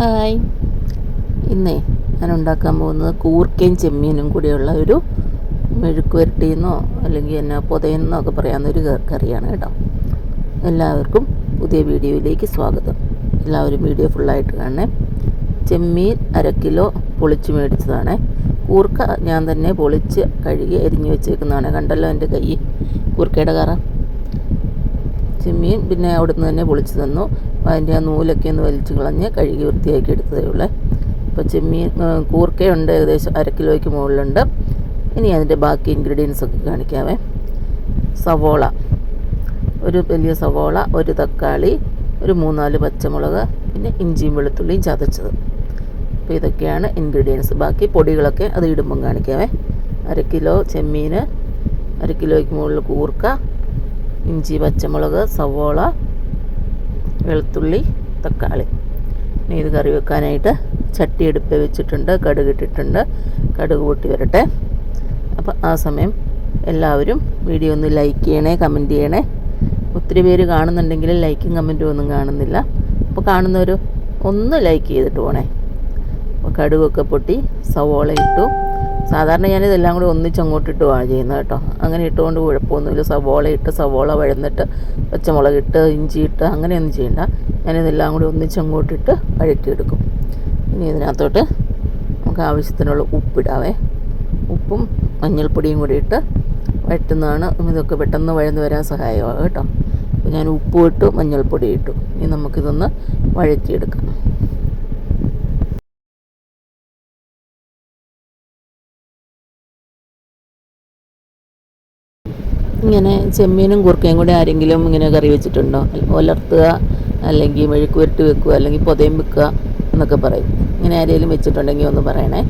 Hi. ഇന്നേ ഞാൻ ഉണ്ടാക്കാൻ പോകുന്നത് കൂർക്കയും ചെമ്മീനും കൂടിയുള്ള ഒരു മെഴുക്ക് വരട്ടിയെന്നോ അല്ലെങ്കിൽ എന്നാ പുതയെന്നോ ഒക്കെ പറയാവുന്ന ഒരു കറിയാണ് കേട്ടോ. എല്ലാവർക്കും പുതിയ വീഡിയോയിലേക്ക് സ്വാഗതം. എല്ലാവരും വീഡിയോ ഫുള്ളായിട്ട് കാണണേ. ചെമ്മീൻ അര കിലോ പൊളിച്ച് മേടിച്ചതാണ്. കൂർക്ക ഞാൻ തന്നെ പൊളിച്ച് കഴുകി എരിഞ്ഞ് വെച്ചേക്കുന്നതാണ്. കണ്ടല്ലോ എന്റെ കൈ. കൂർക്കയുടെ കറ. ചെമ്മീൻ പിന്നെ അവിടുന്ന് തന്നെ പൊളിച്ച് തന്നു. അതിന്റെ ആ നൂലൊക്കെ ഒന്ന് വലിച്ച് കളഞ്ഞ് കഴുകി വൃത്തിയാക്കി എടുത്തതേ ഉള്ളേ. അപ്പോൾ ചെമ്മീൻ കൂർക്കയുണ്ട് ഏകദേശം അര കിലോയ്ക്ക് മുകളിലുണ്ട്. ഇനി അതിന്റെ ബാക്കി ഇൻഗ്രീഡിയൻസ് ഒക്കെ കാണിക്കാവേ. സവോള. ഒരു വലിയ സവോള ഒരു തക്കാളി ഒരു മൂന്നാൽ പച്ചമുളക് പിന്നെ ഇഞ്ചിയും വെളുത്തുള്ളിയും ചതച്ചത്. അപ്പോൾ ഇതൊക്കെയാണ് ഇൻഗ്രീഡിയൻസ് ബാക്കി പൊടികളൊക്കെ അത് ഇടുമ്പം കാണിക്കാവേ. അര കിലോ ചെമ്മീൻ അര കിലോയ്ക്ക് മുകളിൽ കൂർക്ക ഇഞ്ചി പച്ചമുളക് സവോള വെളുത്തുള്ളി തക്കാളി. ഇനി ഇത് കറി വെക്കാനായിട്ട് ചട്ടി എടുപ്പ് വെച്ചിട്ടുണ്ട് കടുക് ഇട്ടിട്ടുണ്ട്. കടുക് പൊട്ടി വരട്ടെ. അപ്പോൾ ആ സമയം എല്ലാവരും വീഡിയോ ഒന്ന് ലൈക്ക് ചെയ്യണേ കമന്റ് ചെയ്യണേ. ഒത്തിരി പേര് കാണുന്നുണ്ടെങ്കിൽ ലൈക്കും കമന്റും ഒന്നും കാണുന്നില്ല. അപ്പോൾ കാണുന്നവർ ഒന്ന് ലൈക്ക് ചെയ്തിട്ട് പോണേ. അപ്പോൾ കടുകൊക്കെ പൊട്ടി സവോള ഇട്ടു. സാധാരണ ഞാനിതെല്ലാം കൂടി ഒന്നിച്ച് അങ്ങോട്ട് ഇട്ടുമാണ് ചെയ്യുന്നത് കേട്ടോ. അങ്ങനെ ഇട്ടുകൊണ്ട് കുഴപ്പമൊന്നുമില്ല. സവോള ഇട്ട് സവോള വഴന്നിട്ട് പച്ചമുളക് ഇട്ട് ഇഞ്ചി ഇട്ട് അങ്ങനെയൊന്നും ചെയ്യണ്ട. ഞാനിതെല്ലാം കൂടി ഒന്നിച്ച് അങ്ങോട്ടിട്ട് വഴറ്റിയെടുക്കും ഇനി ഇതിനകത്തോട്ട് നമുക്ക് ആവശ്യത്തിനുള്ള ഉപ്പിടാവേ. ഉപ്പും മഞ്ഞൾപ്പൊടിയും കൂടി ഇട്ട് വഴറ്റുന്നതാണ്. ഇതൊക്കെ പെട്ടെന്ന് വഴന്ന് വരാൻ സഹായമാകും കേട്ടോ. ഞാൻ ഉപ്പും ഇട്ടു മഞ്ഞൾപ്പൊടി ഇട്ടു. ഇനി നമുക്കിതൊന്ന് വഴറ്റിയെടുക്കാം. ഇങ്ങനെ ചെമ്മീനും കുറുക്കയും കൂടി ആരെങ്കിലും ഇങ്ങനെ കറി വെച്ചിട്ടുണ്ടോ? ഒലർത്തുക അല്ലെങ്കിൽ മെഴുക്ക് പുരട്ടി വെക്കുക അല്ലെങ്കിൽ പുതയും വെക്കുക എന്നൊക്കെ പറയും. ഇങ്ങനെ ആരെങ്കിലും വെച്ചിട്ടുണ്ടെങ്കിൽ ഒന്ന് പറയണേ.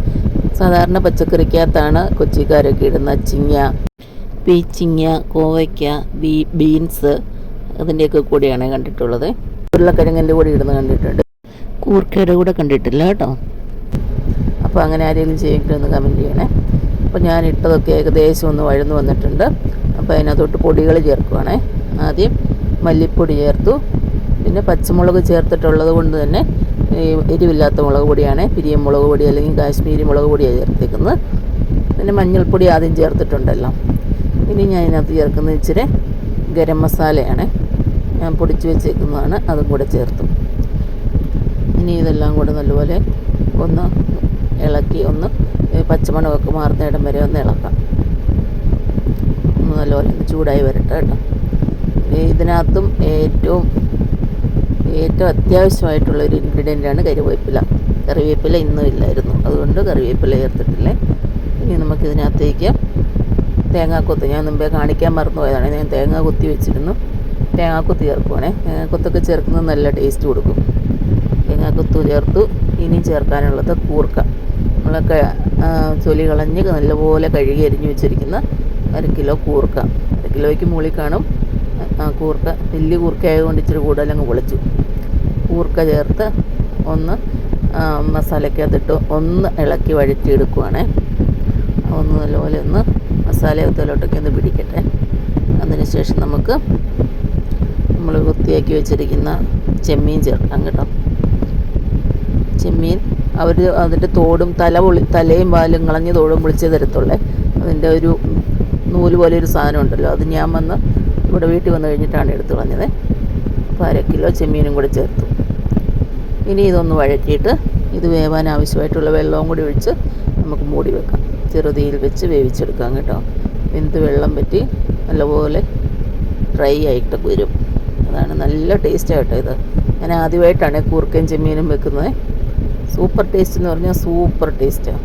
സാധാരണ പച്ചക്കറിക്കകത്താണ് കൊച്ചിക്കാരൊക്കെ ഇടുന്ന ചിങ്ങ പീച്ചിങ്ങ കോവയ്ക്ക ബീ ബീൻസ് അതിന്റെയൊക്കെ കൂടെയാണ് കണ്ടിട്ടുള്ളത്. ഉരുളക്കിഴങ്ങിന്റെ കൂടെ ഇടുന്ന കണ്ടിട്ടുണ്ട്. കൂർക്കയുടെ കൂടെ കണ്ടിട്ടില്ല കേട്ടോ. അപ്പോൾ അങ്ങനെ ആരെങ്കിലും ഒന്ന് കമന്റ് ചെയ്യണേ. അപ്പോൾ ഞാൻ ഇട്ടതൊക്കെ ഏകദേശം ഒന്ന് വഴന്നു വന്നിട്ടുണ്ട്. അപ്പോൾ അതിനകത്തോട്ട് പൊടികൾ ചേർക്കുവാണേ. ആദ്യം മല്ലിപ്പൊടി ചേർത്തു. പിന്നെ പച്ചമുളക് ചേർത്തിട്ടുള്ളത് കൊണ്ട് തന്നെ എരിവില്ലാത്ത മുളക് പൊടിയാണ്. പിരിയം മുളക് പൊടി അല്ലെങ്കിൽ കാശ്മീരി മുളക് പൊടിയാണ് ചേർത്തേക്കുന്നത്. പിന്നെ മഞ്ഞൾപ്പൊടി ആദ്യം ചേർത്തിട്ടുണ്ടല്ലോ. ഇനി ഞാൻ ഇതിനകത്ത് ചേർക്കുന്നത് ഇച്ചിരി ഗരം മസാലയാണ്. ഞാൻ പൊടിച്ച് വെച്ചേക്കുന്നതാണ്. അതും കൂടെ ചേർത്തു. ഇനി ഇതെല്ലാം കൂടെ നല്ലപോലെ ഒന്ന് ഇളക്കി ഒന്ന് പച്ചമുളകൊക്കെ മാറുന്ന ഇടം വരെ ഒന്ന് ഇളക്കാം. നല്ലപോലെ ചൂടായി വരട്ടെ കേട്ടോ. ഇതിനകത്തും ഏറ്റവും ഏറ്റവും അത്യാവശ്യമായിട്ടുള്ള ഒരു ഇൻഗ്രീഡിയന്റാണ് കറിവേപ്പില കറിവേപ്പില ഇന്നും ഇല്ലായിരുന്നു. അതുകൊണ്ട് കറിവേപ്പില ചേർത്തിട്ടില്ലേ? ഇനി നമുക്ക് നമുക്കിതിനകത്തേക്ക് തേങ്ങാക്കൊത്ത് ഞാൻ മുമ്പേ കാണിക്കാൻ മറന്നു പോയതാണ് ഞാൻ തേങ്ങ കൊത്തി വെച്ചിരുന്നു. തേങ്ങാക്കൊത്ത് ചേർക്കുവാണേ. തേങ്ങാക്കൊത്തൊക്കെ ചേർക്കുന്നത് നല്ല ടേസ്റ്റ് കൊടുക്കും. തേങ്ങാക്കൊത്ത് ചേർത്തു. ഇനി ചേർക്കാനുള്ളത് കൂർക്ക. നമ്മളൊക്കെ തൊലി കളഞ്ഞ് നല്ലപോലെ കഴുകി അരിഞ്ഞ് വെച്ചിരിക്കുന്ന അര കിലോ കൂർക്ക. അര കിലോയ്ക്ക് മുകളിൽ കാണും. കൂർക്ക വലിയ കൂർക്ക ആയതുകൊണ്ട് ഇച്ചിരി കൂടുതലങ്ങ് പൊളിച്ചു. കൂർക്ക ചേർത്ത് ഒന്ന് മസാലക്കകത്തിട്ട് ഒന്ന് ഇളക്കി വഴറ്റിയെടുക്കുവാണേ. ഒന്ന് നല്ലപോലെ ഒന്ന് മസാലയൊക്കെ ഒന്ന് പിടിക്കട്ടെ. അതിനുശേഷം നമുക്ക് നമ്മൾ വൃത്തിയാക്കി വെച്ചിരിക്കുന്ന ചെമ്മീൻ ചേർക്കാം കേട്ടോ. ചെമ്മീൻ അവർ അതിന്റെ തോടും തല പൊളി തലയും വാലും കളഞ്ഞ് തോടും പൊളിച്ചേ തരത്തുള്ളേ. അതിന്റെ ഒരു നൂൽ പോലെ ഒരു സാധനം ഉണ്ടല്ലോ അത് ഞാൻ വന്ന് ഇവിടെ വീട്ടിൽ വന്നു കഴിഞ്ഞിട്ടാണ് എടുത്തു കളഞ്ഞത്. അപ്പോൾ അര കിലോ ചെമ്മീനും കൂടി ചേർത്തു. ഇനി ഇതൊന്ന് വഴറ്റിയിട്ട് ഇത് വേവാൻ ആവശ്യമായിട്ടുള്ള വെള്ളവും കൂടി ഒഴിച്ച് നമുക്ക് മൂടി വെക്കാം. ചെറുതീയിൽ വെച്ച് വേവിച്ചെടുക്കാം കേട്ടോ. വെന്ത് വെള്ളം പറ്റി നല്ലപോലെ ഡ്രൈ ആയിട്ട് വരും. അതാണ് നല്ല ടേസ്റ്റ് ആയിട്ടോ ഇത്. ഞാൻ ആദ്യമായിട്ടാണ് കൂർക്കയും ചെമ്മീനും വെക്കുന്നത്. സൂപ്പർ ടേസ്റ്റ് എന്ന് പറഞ്ഞാൽ സൂപ്പർ ടേസ്റ്റാണ്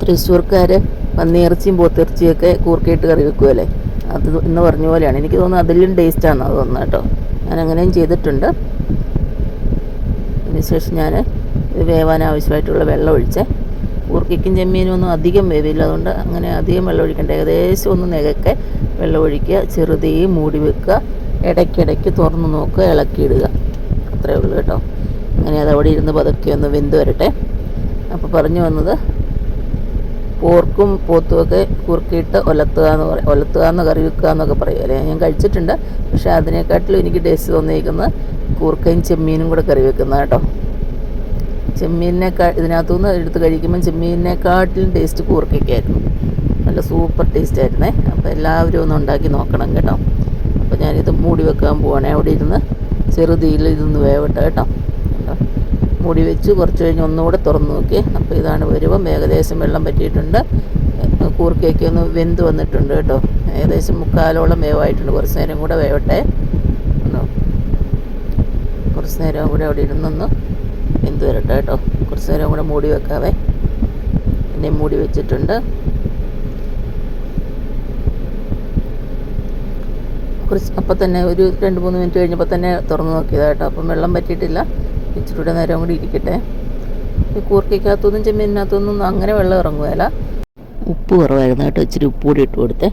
തൃശ്ശൂർക്കാർ പന്നിയിറച്ചിയും പോത്തിറച്ചിയൊക്കെ കൂർക്കയിട്ട് കറി വെക്കുമല്ലേ അത് എന്ന് പറഞ്ഞ പോലെയാണ്. എനിക്ക് തോന്നുന്നു അതിലും ടേസ്റ്റാണ് അത് തോന്നുന്നത് കേട്ടോ. ഞാൻ അങ്ങനെയും ചെയ്തിട്ടുണ്ട്. അതിനുശേഷം ഞാൻ വേവാൻ ആവശ്യമായിട്ടുള്ള വെള്ളം ഒഴിച്ചേ. കൂർക്കയ്ക്കും ചെമ്മീനും ഒന്നും അധികം വേവില്ല. അതുകൊണ്ട് അങ്ങനെ അധികം വെള്ളം ഒഴിക്കണ്ട. ഏകദേശം ഒന്ന് നികക്കെ വെള്ളം ഒഴിക്കുക. ചെറുതീ മൂടി വെക്കുക. ഇടയ്ക്കിടയ്ക്ക് തുറന്ന് നോക്കുക. ഇളക്കിയിടുക. അത്രേ ഉള്ളൂ കേട്ടോ. അങ്ങനെ അത് അവിടെ ഇരുന്ന് പതുക്കെ ഒന്ന് വെന്ത് വരട്ടെ. അപ്പോൾ പറഞ്ഞു വന്നത് പോർക്കും പോത്തുമൊക്കെ കുറുക്കിയിട്ട് ഒലത്തുക എന്ന് പറയും ഒലത്തുക എന്ന് കറി വെക്കുക എന്നൊക്കെ പറയും. അല്ലേ? ഞാൻ കഴിച്ചിട്ടുണ്ട്. പക്ഷേ അതിനെക്കാട്ടിലും എനിക്ക് ടേസ്റ്റ് തോന്നിയിരിക്കുന്നത് കൂർക്കയും ചെമ്മീനും കൂടെ കറി വെക്കുന്നത് കേട്ടോ. ചെമ്മീനിനെക്കാ ഇതിനകത്തുനിന്ന് എടുത്ത് കഴിക്കുമ്പോൾ ചെമ്മീനിനെക്കാട്ടിലും ടേസ്റ്റ് കൂർക്കയ്ക്കായിരുന്നു നല്ല സൂപ്പർ ടേസ്റ്റ് ആയിരുന്നേ. അപ്പോൾ എല്ലാവരും ഒന്ന് ഉണ്ടാക്കി നോക്കണം കേട്ടോ. അപ്പോൾ ഞാനിത് മൂടി വെക്കാൻ പോവാണേ. അവിടെ ഇരുന്ന് ചെറുതീയിൽ ഇതൊന്ന് വേവട്ടെ കേട്ടോ. മുടി വെച്ച് കുറച്ച് കഴിഞ്ഞ് ഒന്നുകൂടെ തുറന്ന് നോക്കി. അപ്പോൾ ഇതാണ് വരുമ്പം ഏകദേശം വെള്ളം പറ്റിയിട്ടുണ്ട്. കൂർക്കയൊക്കെ ഒന്ന് വെന്ത് വന്നിട്ടുണ്ട് കേട്ടോ. ഏകദേശം മുക്കാലോളം വേവായിട്ടുണ്ട്. കുറച്ച് നേരം കൂടെ വേവട്ടെ? കുറച്ച് നേരം കൂടെ അവിടെ ഇരുന്നൊന്ന് വെന്ത് വരട്ടെ കേട്ടോ. കുറച്ച് നേരം കൂടെ മൂടി വെക്കാവേ. പിന്നെ മൂടി വെച്ചിട്ടുണ്ട്. കുറച്ച് അപ്പം തന്നെ ഒരു രണ്ട് മൂന്ന് മിനിറ്റ് കഴിഞ്ഞപ്പോൾ തന്നെ തുറന്ന് നോക്കിയതാണ് കേട്ടോ അപ്പം വെള്ളം പറ്റിയിട്ടില്ല. ഇച്ചിരിയുടെ നേരം കൂടി ഇരിക്കട്ടെ. ഈ കൂർക്കയ്ക്കകത്തൊന്നും ചെമ്മീനകത്തൊന്നും അങ്ങനെ വെള്ളം ഇറങ്ങുകയില്ല ഉപ്പ് കുറവായിരുന്നു കേട്ടോ. ഇച്ചിരി ഉപ്പ് കൂടി ഇട്ട് കൊടുത്തേ.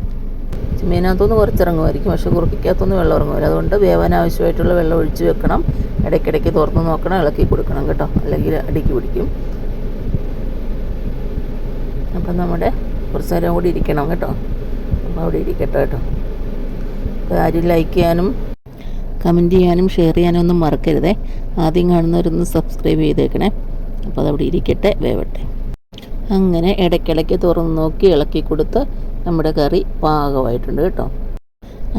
ചെമ്മീനകത്തൊന്ന് കുറച്ചിറങ്ങുമായിരിക്കും. പക്ഷേ കുറുക്കിക്കകത്തൊന്നും വെള്ളം ഇറങ്ങുമില്ല അതുകൊണ്ട് വേവാൻ ആവശ്യമായിട്ടുള്ള വെള്ളം ഒഴിച്ച് വെക്കണം. ഇടയ്ക്കിടയ്ക്ക് തുറന്ന് നോക്കണം. ഇളക്കി കൊടുക്കണം കേട്ടോ. അല്ലെങ്കിൽ അടിക്ക് പിടിക്കും. അപ്പം നമ്മുടെ കുറച്ച് നേരം കൂടി ഇരിക്കണം കേട്ടോ. അപ്പോൾ അവിടെ ഇരിക്കട്ടെ കേട്ടോ. ആരും ലൈക്ക് ചെയ്യാനും കമന്റ് ചെയ്യാനും ഷെയർ ചെയ്യാനും ഒന്നും മറക്കരുതേ. ആദ്യം കാണുന്നവരൊന്ന് സബ്സ്ക്രൈബ് ചെയ്തേക്കണേ. അപ്പോൾ അതവിടെ ഇരിക്കട്ടെ വേവട്ടെ. അങ്ങനെ ഇടയ്ക്കിടയ്ക്ക് തുറന്ന് നോക്കി ഇളക്കി കൊടുത്ത് നമ്മുടെ കറി പാകമായിട്ടുണ്ട് കേട്ടോ.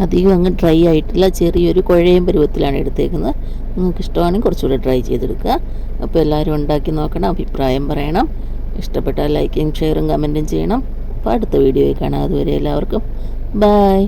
അധികം അങ്ങ് ഡ്രൈ ആയിട്ടില്ല. ചെറിയൊരു കുഴയും പരുവത്തിലാണ് എടുത്തേക്കുന്നത്. നിങ്ങൾക്ക് ഇഷ്ടമാണെങ്കിൽ കുറച്ചുകൂടി ഡ്രൈ ചെയ്തെടുക്കുക. അപ്പോൾ എല്ലാവരും ഉണ്ടാക്കി നോക്കണം അഭിപ്രായം പറയണം. ഇഷ്ടപ്പെട്ടാൽ ലൈക്കും ഷെയറും കമന്റും ചെയ്യണം. അപ്പോൾ അടുത്ത വീഡിയോയിൽ കാണാം. അതുവരെ എല്ലാവർക്കും ബായ്